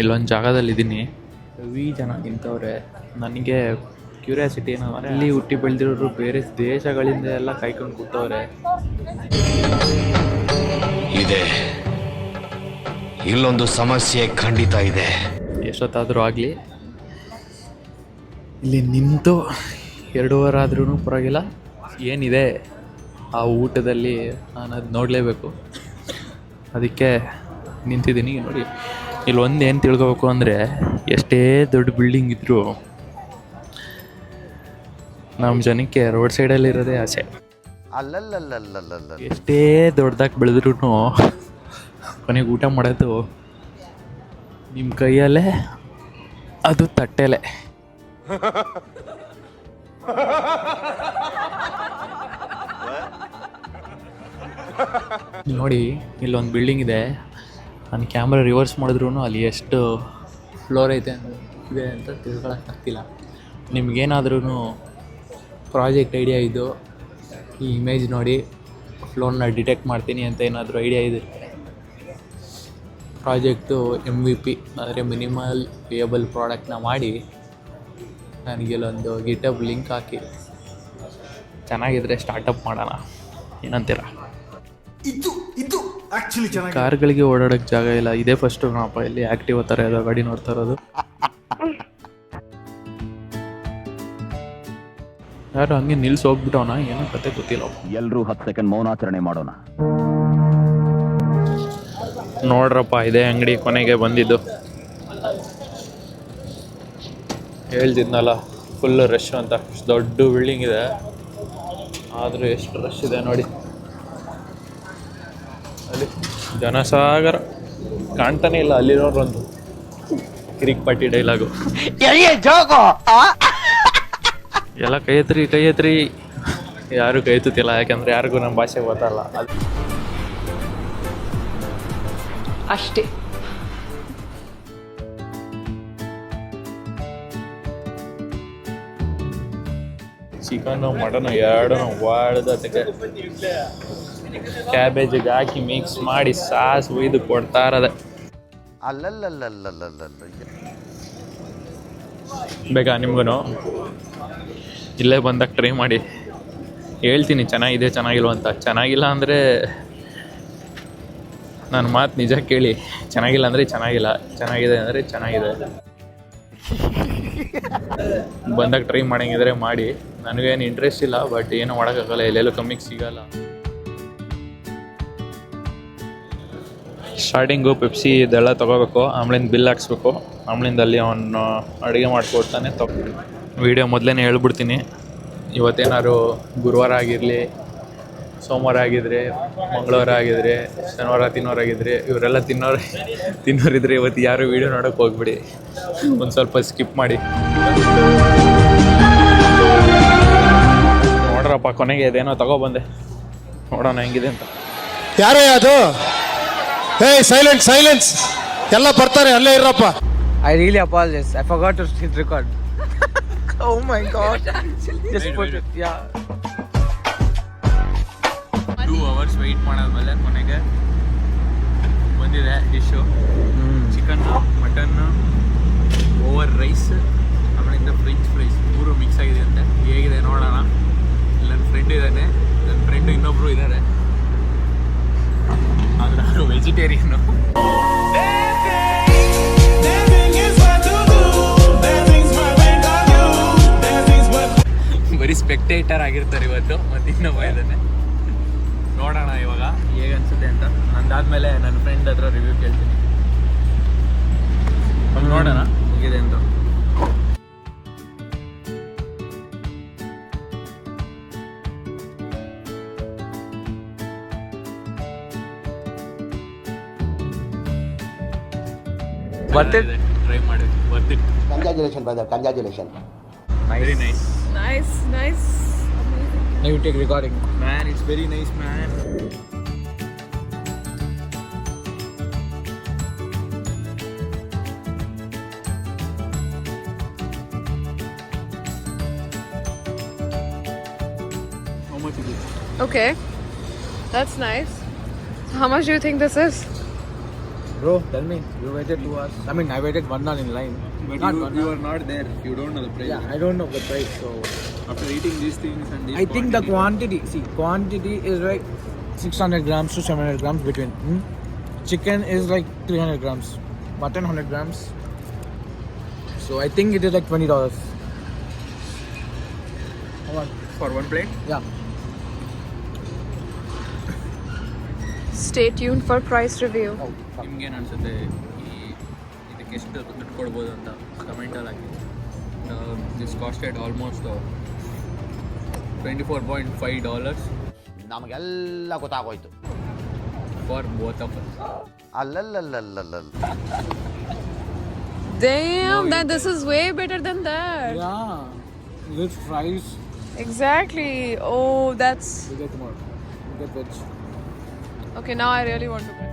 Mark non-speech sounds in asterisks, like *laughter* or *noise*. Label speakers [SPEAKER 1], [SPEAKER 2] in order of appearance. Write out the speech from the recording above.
[SPEAKER 1] ಇಲ್ಲೊಂದು ಜಾಗದಲ್ಲಿ ಇದ್ದೀನಿ ವಿ ಜನ ನಿಂತವ್ರೆ. ನನಗೆ ಕ್ಯೂರಿಯಾಸಿಟಿ ಏನೋ ಅಲ್ಲಿ ಹುಟ್ಟಿ ಬೆಳೆದಿರೋರು ಬೇರೆ ದೇಶಗಳಿಂದ ಎಲ್ಲ ಕಾಯ್ಕೊಂಡು ಕೂತವ್ರೆ.
[SPEAKER 2] ಇದೆ. ಇಲ್ಲೊಂದು ಸಮಸ್ಯೆ ಖಂಡಿತ ಇದೆ.
[SPEAKER 1] ಎಷ್ಟೊತ್ತಾದರೂ ಆಗಲಿ. ಇಲ್ಲಿ ನಿಂತು ಎರಡೂವರೆ ಆದ್ರೂ ಪರವಾಗಿಲ್ಲ. ಏನಿದೆ ಆ ಊಟದಲ್ಲಿ ನಾನು ಅದು ನೋಡಲೇಬೇಕು. ಅದಕ್ಕೆ ನಿಂತಿದ್ದೀನಿ ನೋಡಿ. ಇಲ್ಲಿ ಒಂದು ಏನು ತಿಳ್ಕೋಬೇಕು ಅಂದರೆ ಎಷ್ಟೇ ದೊಡ್ಡ ಬಿಲ್ಡಿಂಗ್ ಇದ್ದರೂ ನಮ್ಮ ಜನಕ್ಕೆ ರೋಡ್ ಸೈಡಲ್ಲಿ ಇರೋದೇ ಆಸೆ.
[SPEAKER 2] ಅಲ್ಲಲ್ಲಲ್ಲಲ್ಲಲ್ಲ
[SPEAKER 1] ಎಷ್ಟೇ ದೊಡ್ಡದಾಗಿ ಬೆಳೆದ್ರೂ ಕೊನೆಗೆ ಊಟ ಮಾಡೋದು ನಿಮ್ಮ ಕೈಯಲ್ಲೇ ಅದು ತಟ್ಟೆಲೆ. *laughs* ನೋಡಿ ಇಲ್ಲೊಂದು ಬಿಲ್ಡಿಂಗ್ ಇದೆ. ನಾನು ಕ್ಯಾಮ್ರಾ ರಿವರ್ಸ್ ಮಾಡಿದ್ರೂ ಅಲ್ಲಿ ಎಷ್ಟು ಫ್ಲೋರ್ ಐತೆ ಇದೆ ಅಂತ ತಿಳ್ಕೊಳಕ್ಕಾಗ್ತಿಲ್ಲ ನಿಮ್ಗೇನಾದ್ರೂ ಪ್ರಾಜೆಕ್ಟ್ ಐಡಿಯಾ ಇದ್ದು ಈ ಇಮೇಜ್ ನೋಡಿ, ಫ್ಲೋರ್ನ ಡಿಟೆಕ್ಟ್ ಮಾಡ್ತೀನಿ ಅಂತ ಏನಾದರೂ ಐಡಿಯಾ ಇದೆ? ಪ್ರಾಜೆಕ್ಟು ಎಂ ವಿ ಪಿ ಅಂದರೆ ಮಿನಿಮಲ್ ವೇಯಬಲ್ ಪ್ರಾಡಕ್ಟ್ನ ಮಾಡಿ ನನಗೆಲ್ಲೊಂದು ಗಿಟಪ್ ಲಿಂಕ್ ಹಾಕಿ. ಚೆನ್ನಾಗಿದ್ರೆ ಸ್ಟಾರ್ಟಪ್ ಮಾಡೋಣ. ಏನಂತೀರ?
[SPEAKER 3] ಇದು ಇದು ಆಕ್ಚುಲಿ ಚೆನ್ನಾಗಿ
[SPEAKER 1] ಕಾರ್ಗಳಿಗೆ ಓಡಾಡೋಕ್ಕೆ ಜಾಗ ಇಲ್ಲ. ಇದೇ ಫಸ್ಟ್ ನಾವಪ್ಪ ಇಲ್ಲಿ ಆಕ್ಟಿವ್ ಥರ ಇದೆ ಗಾಡಿ ನೋಡ್ತಾ ಇರೋದು. ಯಾರು ಹಂಗೆ ನಿಲ್ಸ್ ಹೋಗ್ಬಿಟ್ಟವನ? ಏನೋ ಕತೆ ಗೊತ್ತಿಲ್ಲ
[SPEAKER 4] ಎಲ್ಲರೂ ಹತ್ತು ಸೆಕೆಂಡ್ ಮೌನಾಚರಣೆ ಮಾಡೋಣ.
[SPEAKER 1] ನೋಡ್ರಪ್ಪ ಇದೇ ಅಂಗಡಿ ಕೊನೆಗೆ ಬಂದಿದ್ದು. ಹೇಳ್ತಿದ್ನಲ್ಲ ಫುಲ್ ರಶ್ ಅಂತ. ದೊಡ್ಡ ಬಿಲ್ಡಿಂಗ್ ಇದೆ. ಆದರೂ ಎಷ್ಟು ರಶ್ ಇದೆ ನೋಡಿ ಅಲ್ಲಿ ಜನಸಾಗರ ಕಾಣ್ತಾನೆ ಇಲ್ಲ ಅಲ್ಲಿರೋರೊಂದು ಕಿರಿಕ್ ಪಟ್ಟಿ ಡೈಲಾಗು. ಎಲ್ಲ ಕೈ ಎತ್ರಿ ಕೈ ಎತ್ರಿ ಯಾರು ಕೈ ಎತ್ತುತ್ತಿಲ್ಲ ಯಾಕಂದ್ರೆ ಯಾರಿಗೂ ನಮ್ಮ ಭಾಷೆ ಗೊತ್ತಲ್ಲ. ಅದು
[SPEAKER 5] ಅಷ್ಟೇ.
[SPEAKER 1] ಚಿಕನ್ನು ಮಟನು ಎರಡು ವಾಡ್ದು ಅದಕ್ಕೆ ಕ್ಯಾಬೇಜಿಗೆ ಹಾಕಿ ಮಿಕ್ಸ್ ಮಾಡಿ ಸಾಸ್ ಒಯ್ದು ಕೊಡ್ತಾ ಇರೋದೆ.
[SPEAKER 2] ಅಲ್ಲಲ್ಲಲ್ಲಲ್ಲಲ್ಲಲ್ಲ
[SPEAKER 1] ಬೇಕಾ ನಿಮ್ಗೂ ಇಲ್ಲೇ ಬಂದಾಗ ಟ್ರೈ ಮಾಡಿ. ಹೇಳ್ತೀನಿ, ಚೆನ್ನಾಗಿದೆ ಚೆನ್ನಾಗಿಲ್ಲ ಅಂತ. ಚೆನ್ನಾಗಿಲ್ಲ ಅಂದರೆ ನನ್ನ ಮಾತು ನಿಜ ಕೇಳಿ. ಚೆನ್ನಾಗಿಲ್ಲ ಅಂದರೆ ಚೆನ್ನಾಗಿಲ್ಲ. ಚೆನ್ನಾಗಿದೆ ಅಂದರೆ ಚೆನ್ನಾಗಿದೆ. ಬಂದಾಗ ಟ್ರೈ ಮಾಡಂಗಿದ್ರೆ ಮಾಡಿ. ನನಗೇನು ಇಂಟ್ರೆಸ್ಟ್ ಇಲ್ಲ ಬಟ್ ಏನೂ ಮಾಡೋಕ್ಕಾಗಲ್ಲ. ಎಲ್ಲೆಲ್ಲೂ ಕಮ್ಮಿಗೆ ಸಿಗಲ್ಲ. ಸ್ಟಾರ್ಟಿಂಗು ಪೆಪ್ಸಿ ಇದೆಲ್ಲ ತೊಗೋಬೇಕು ಆಮ್ಲಿಂದ ಬಿಲ್ ಹಾಕ್ಸ್ಬೇಕು. ಆಮ್ಲಿಂದ ಅಲ್ಲಿ ಅವನು ಅಡುಗೆ ಮಾಡಿಕೊಡ್ತಾನೆ ತೊ ವೀಡಿಯೋ ಮೊದಲೇ ಹೇಳ್ಬಿಡ್ತೀನಿ. ಇವತ್ತೇನಾದ್ರು ಗುರುವಾರ ಆಗಿರಲಿ ಸೋಮವಾರ ಆಗಿದ್ರೆ ಮಂಗಳವಾರ ಆಗಿದ್ರೆ ಶನಿವಾರ ತಿನ್ನೋರಾಗಿದ್ರೆ ಇವರೆಲ್ಲ ತಿನ್ನೋರು ತಿನ್ನೋರಿದ್ರೆ ಇವತ್ತು ಯಾರು ವೀಡಿಯೋ ನೋಡೋಕೆ ಹೋಗ್ಬಿಡಿ. ಒಂದು ಸ್ವಲ್ಪ ಸ್ಕಿಪ್ ಮಾಡಿ. ನೋಡ್ರಪ್ಪ ಕೊನೆಗೆ ಇದೇನೋ ತಗೊಬಂದೆ ನೋಡೋಣ ಹೆಂಗಿದೆ ಅಂತ
[SPEAKER 6] ಯಾರೇ ಅದು ಏಯ್ ಸೈಲೆಂಟ್ ಸೈಲೆನ್ಸ್ ಎಲ್ಲ ಬರ್ತಾರೆ ಅಲ್ಲೇ ಇರಪ್ಪ
[SPEAKER 7] I really apologize. I forgot to hit record. *laughs* oh my god. Just put it. Yeah.
[SPEAKER 1] Two hours wait ಮಾಡಾದ್ಮೇಲೆ ಕೊನೆಗೆ ಬಂದಿದೆ dish chicken mutton over rice ಆಮೇಲಿಂದ ಫ್ರೆಂಚ್ ಫ್ರೈಸ್ ಮೂರು ಮಿಕ್ಸ್ ಆಗಿದೆ ಅಂತೆ ಹೇಗಿದೆ ನೋಡೋಣ ನನ್ನ ಫ್ರೆಂಡ್ ಇದ್ದಾನೆ. ನನ್ನ ಫ್ರೆಂಡು ಇನ್ನೊಬ್ರು ಇದ್ದಾರೆ ಆದ್ರೆ ಅವರು ವೆಜಿಟೇರಿಯನು ಬರೀ ಸ್ಪೆಕ್ಟೇಟರ್ ಆಗಿರ್ತಾರೆ ಇವತ್ತು, ಮತ್ತೆ ಇನ್ನೊಬ್ಬ ಇದ್ದಾನೆ. ನೋಡೋಣ ಇವಾಗ, ಹೇಗೆ ಅನ್ಸುತ್ತೆ ಅಂತ. ನಂದಾದ್ಮೇಲೆ ನನ್ನ ಫ್ರೆಂಡ್ ಹತ್ರ ರಿವ್ಯೂ ಕೇಳ್ತೀನಿ. ನೋಡೋಣ ಹೇಗಿದೆ ಅಂತ. ಟ್ರೈ ಮಾಡಿ worth it
[SPEAKER 8] Congratulations, brother. Congratulations.
[SPEAKER 1] Very nice
[SPEAKER 5] Nice, nice.
[SPEAKER 7] Now you take recording.
[SPEAKER 1] Man it's very nice man
[SPEAKER 5] Okay. That's nice. How much do you think this is?
[SPEAKER 7] Bro, tell me, you waited two hours. I mean, I waited one hour in line.
[SPEAKER 1] But
[SPEAKER 7] Not
[SPEAKER 1] you, you
[SPEAKER 7] hour.
[SPEAKER 1] are not there. You don't know the price.
[SPEAKER 7] Yeah, I don't know the price, so
[SPEAKER 1] After eating these things and these
[SPEAKER 7] I think the
[SPEAKER 1] quantity-
[SPEAKER 7] quantity. See, quantity is like 600 grams to 700 grams between. Hmm? Chicken is like 300 grams. Mutton 100 grams. So I think it is like twenty dollars.
[SPEAKER 1] For one plate.
[SPEAKER 7] Yeah.
[SPEAKER 5] Stay tuned for price review.
[SPEAKER 7] Oh, fuck.
[SPEAKER 1] ನಿಮ್ಗೇನು ಅನ್ಸುತ್ತೆ ಈ ಇದಕ್ಕೆ ಎಷ್ಟು ದುಡ್ಡು ಕೊಡ್ಬೋದು ಅಂತ ಕಮೆಂಟಲ್ಲಿ ಹಾಕಿ this costed almost twenty four point five dollars
[SPEAKER 2] ನಮಗೆಲ್ಲ ಗೊತ್ತಾಗೋಯ್ತು
[SPEAKER 1] ಫಾರ್ ಬೋತ್ ಆಫ್
[SPEAKER 2] ಅಲ್ಲಲ್ಲಲ್ಲಲ್ಲಲ್ಲ
[SPEAKER 5] Damn, that this is way better than that.
[SPEAKER 7] Yeah. With fries,
[SPEAKER 5] Exactly. Oh, that's
[SPEAKER 7] we get more. We get veg.
[SPEAKER 5] okay. Now I really want to.